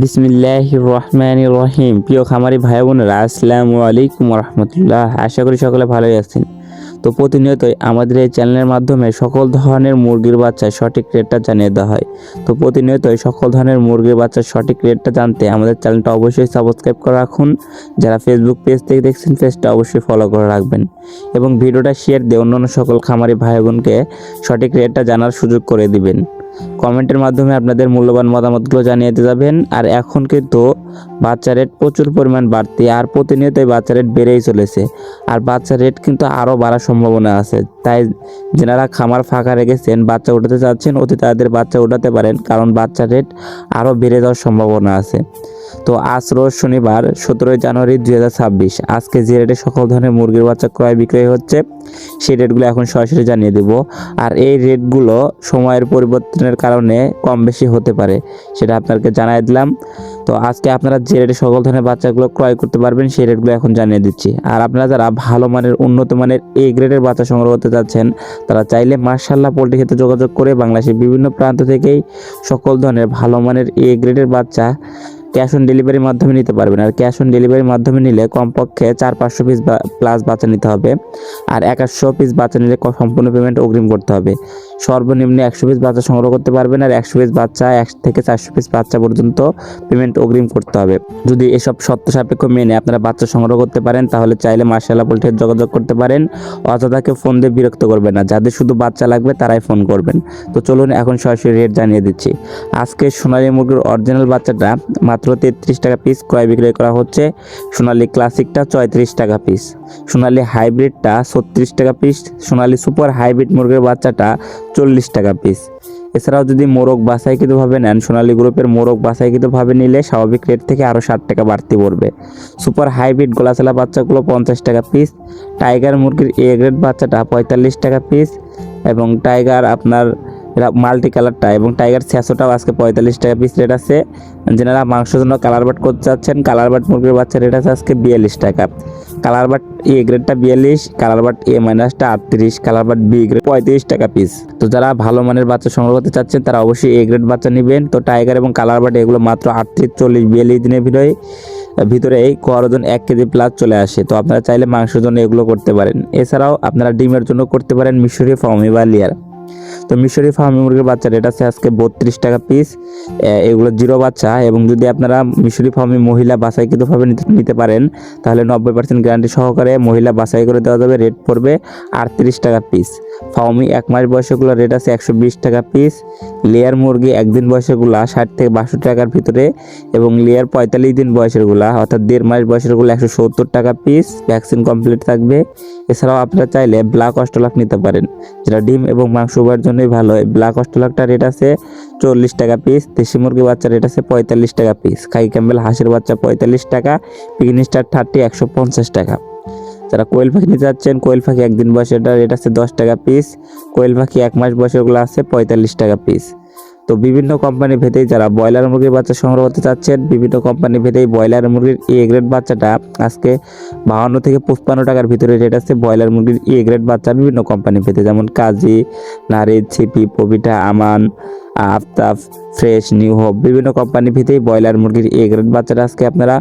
বিসমিল্লাহ রহমান রহিম প্রিয় খামারি ভাই বোনেরা, আসসালামু আলাইকুম রহমতুল্লাহ আশা করি সকলে ভালোই আছেন। তো প্রতিনিয়তই আমাদের এই চ্যানেলের মাধ্যমে সকল ধরনের মুরগির বাচ্চার সঠিক রেটটা জানিয়ে দেওয়া হয়। তো প্রতিনিয়তই সকল ধরনের মুরগির বাচ্চার সঠিক রেটটা জানতে আমাদের চ্যানেলটা অবশ্যই সাবস্ক্রাইব করে রাখুন। যারা ফেসবুক পেজ থেকে দেখছেন পেজটা অবশ্যই ফলো করে রাখবেন। এবং ভিডিওটা শেয়ার দিয়ে অন্যান্য সকল খামারি ভাই বোনকে সঠিক রেটটা জানার সুযোগ করে দিবেন। কমেন্টের মাধ্যমে আপনাদের মূল্যবান মতামতগুলো জানিয়ে দিতে যাবেন। আর এখন কিন্তু বাচ্চা রেট প্রচুর পরিমাণ বাড়তি আর প্রতিনিয়তই বাচ্চা রেট বেড়েই চলেছে। আর বাচ্চা রেট কিন্তু আরও বাড়ার সম্ভাবনা আছে। তাই যেনারা খামার ফাঁকা রেখেছেন, বাচ্চা উঠাতে চাচ্ছেন, অতি তাদের বাচ্চা উঠাতে পারেন। কারণ বাচ্চা রেট আরও বেড়ে যাওয়ার সম্ভাবনা আছে। তো আজ রোজ শনিবার, সতেরোই জানুয়ারি দুই হাজার ছাব্বিশ। আজকে যে রেটে সকল ধরনের মুরগির বাচ্চা ক্রয় বিক্রয় হচ্ছে, সেই রেটগুলো এখন সরাসরি জানিয়ে দেব। আর এই রেটগুলো সময়ের পরিবর্তনের কারণে কম বেশি হতে পারে, সেটা আপনাকে জানাই দিলাম। তো আজকে আপনারা যে রেটে সকল ধরনের বাচ্চাগুলো ক্রয় করতে পারবেন, সেই রেটগুলো এখন জানিয়ে দিচ্ছি। আর আপনারা যারা ভালো মানের, উন্নত মানের এ গ্রেডের বাচ্চা সংগ্রহ করতে চাচ্ছেন, তারা চাইলে মার্শাল্লাহ পোল্ট্রি ক্ষেত্রে যোগাযোগ করে বাংলাদেশের বিভিন্ন প্রান্ত থেকেই সকল ধরনের ভালো মানের এ গ্রেডের বাচ্চা ক্যাশ অন ডেলিভারির মাধ্যমে নিতে পারবেন। আর ক্যাশ অন ডেলিভারির মাধ্যমে নিলে কমপক্ষে চার পাঁচশো পিস প্লাস বাচ্চা নিতে হবে। আর একাশশো পিস বাচ্চা নিলে সম্পূর্ণ পেমেন্ট অগ্রিম করতে হবে। সর্বনিম্ন একশো পিস বাচ্চা সংগ্রহ করতে পারবেন আর একশো পিস বাচ্চা, এক থেকে চারশো পিস বাচ্চা পর্যন্ত পেমেন্ট অগ্রিম করতে হবে। যদি এসব শর্ত সাপেক্ষ মেনে আপনারা বাচ্চা সংগ্রহ করতে পারেন, তাহলে চাইলে মার্শাল্লাহ পোল্ট্রির যোগাযোগ করতে পারেন অযথাকে ফোন দিয়ে বিরক্ত করবেন না। যাদের শুধু বাচ্চা লাগবে, তারাই ফোন করবেন। তো চলুন এখন সরাসরি রেট জানিয়ে দিচ্ছি। আজকে সোনালী মুরগির অরিজিনাল বাচ্চাটা মাত্র তেত্রিশ টাকা পিস ক্রয় বিক্রয় করা হচ্ছে। সোনালী ক্লাসিকটা চৌত্রিশ টাকা পিস সোনালী হাইব্রিডটা ছত্রিশ টাকা পিস সোনালী সুপার হাইব্রিড মুরগির বাচ্চাটা চল্লিশ টাকা পিস এছাড়াও যদি মোরগ বাছাইকৃতভাবে নেন, সোনালী গ্রুপের মোরগ বাছাইকৃতভাবে নিলে স্বাভাবিক রেট থেকে আরও ষাট টাকা বাড়তি পড়বে। সুপার হাইব্রিড গোলাচালা বাচ্চাগুলো পঞ্চাশ টাকা পিস টাইগার মুরগির এ গ্রেড বাচ্চাটা পঁয়তাল্লিশ টাকা পিস এবং টাইগার আপনার মাল্টি কালারটা এবং টাইগার ছ্যাশোটাও আজকে পঁয়তাল্লিশ টাকা পিস রেট আছে। যেনারা মাংসের জন্য কালার বাট করতে চাচ্ছেন কালার বাট মুরগির বাচ্চা রেট আছে আজকে বিয়াল্লিশ টাকা। কালার বাট এ গ্রেডটা বিয়াল্লিশ কালার বাট এ মাইনাসটা আটত্রিশ কালার বাট বি গ্রেড পঁয়ত্রিশ টাকা পিস তো যারা ভালো মানের বাচ্চা সংগ্রহ করতে চাচ্ছেন, তারা অবশ্যই এ গ্রেড বাচ্চা নেবেন। তো টাইগার এবং কালার বাট এগুলো মাত্র আটত্রিশ, চল্লিশ, বিয়াল্লিশ দিনের ভিতরে ভিতরে গড় ওজন এক কেজি প্লাস চলে আসে। তো আপনারা চাইলে মাংসের জন্য এগুলো করতে পারেন। এছাড়াও আপনারা ডিমের জন্য করতে পারেন মিশরি ফার্মি বা লিয়ার তো মিশরি ফার্মি মুরগির বাচ্চা রেট আছে আজকে বত্রিশ টাকা পিস এগুলো জিরো বাচ্চা এবং যদি আপনারা মিশরি ফার্মি মহিলা বাছাইকৃতভাবে নিতে পারেন, তাহলে নব্বই পার্সেন্ট গ্যারান্টি সহকারে মহিলা বাছাই করে দেওয়া যাবে। রেট পড়বে আটত্রিশ টাকা পিস ফার্মি এক মাস বয়সেগুলো রেট আছে একশো বিশ টাকা পিস লেয়ার মুরগি একদিন বয়সেগুলো ষাট থেকে বাষট্টি টাকার ভিতরে এবং লেয়ার পঁয়তাল্লিশ দিন বয়সেরগুলা, অর্থাৎ দেড় মাস বয়সেরগুলো একশো সত্তর টাকা পিস ভ্যাকসিন কমপ্লিট থাকবে। এছাড়াও আপনারা চাইলে ব্ল্যাক অস্টলাক নিতে পারেন, যেটা ডিম এবং মাংস উভয়ের জন্যই ভালো হয়। ব্ল্যাক অস্ট্রেলকটা রেট আছে চল্লিশ টাকা পিস দেশি মুরগি বাচ্চা রেট আছে পঁয়তাল্লিশ টাকা পিস খাই ক্যাম্বেল হাঁসের বাচ্চা পঁয়তাল্লিশ টাকা পিকনি স্টার থার্টি একশো পঞ্চাশ টাকা। যারা কোয়েল পাখি নিতে চাচ্ছেন কোয়েল পাখি একদিন বয়সের রেট আছে দশ টাকা পিস কোয়েল পাখি এক মাস বয়সের বয়সেরগুলো আছে পঁয়তাল্লিশ টাকা পিস তো বিভিন্ন কোম্পানি ভেদেই যারা ব্রয়লার মুরগির বাচ্চা সংগ্রহ করতে চাচ্ছেন, বিভিন্ন কোম্পানি ভেদেই ব্রয়লার মুরগির এ গ্রেড বাচ্চাটা আজকে বাহান্ন থেকে পঁচপান্ন টাকার ভিতরে রেট আছে ব্রয়লার মুরগির এ গ্রেড বাচ্চা বিভিন্ন কোম্পানি ভেদে, যেমন কাজী নারী ছিপি পবিটা, Aman Aftab fresh, new hope, বিভিন্ন কোম্পানি ভিত্তিক ব্রয়লার মুরগির এ গ্রেড বাচ্চাটা আজকে আপনারা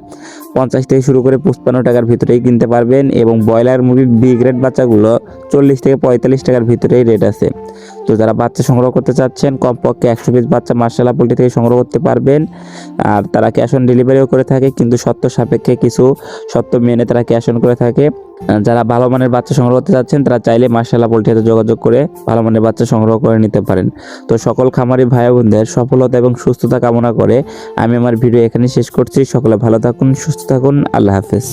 পঞ্চাশ থেকে শুরু করে পঁচপান্ন টাকার ভিতরেই কিনতে পারবেন এবং ব্রয়লার মুরগির বি গ্রেড বাচ্চাগুলো চল্লিশ থেকে পঁয়তাল্লিশ টাকার ভিতরেই রেট আছে। তো যারা বাচ্চা সংগ্রহ করতে চাচ্ছেন, কমপক্ষে একশো পিস বাচ্চা মার্শালা পোল্ট্রি থেকে সংগ্রহ করতে পারবেন। আর তারা ক্যাশ অন ডেলিভারিও করে থাকে, কিন্তু সত্য সাপেক্ষে কিছু সত্য মেনে তারা ক্যাশ অন করে থাকে। যারা ভালো মানের বাচ্চা সংগ্রহ করতে চাচ্ছেন, তারা চাইলে মার্শালা পোল্ট্রিতে যোগাযোগ করে ভালো মানের বাচ্চা সংগ্রহ করে নিতে পারেন। তো সকল খামারি ভাই বোনদের সফলতা এবং সুস্থতা কামনা করে আমি আমার ভিডিও এখানে শেষ করছি। সকলে ভালো থাকুন, সুস্থ থাকুন। আল্লাহ হাফেজ।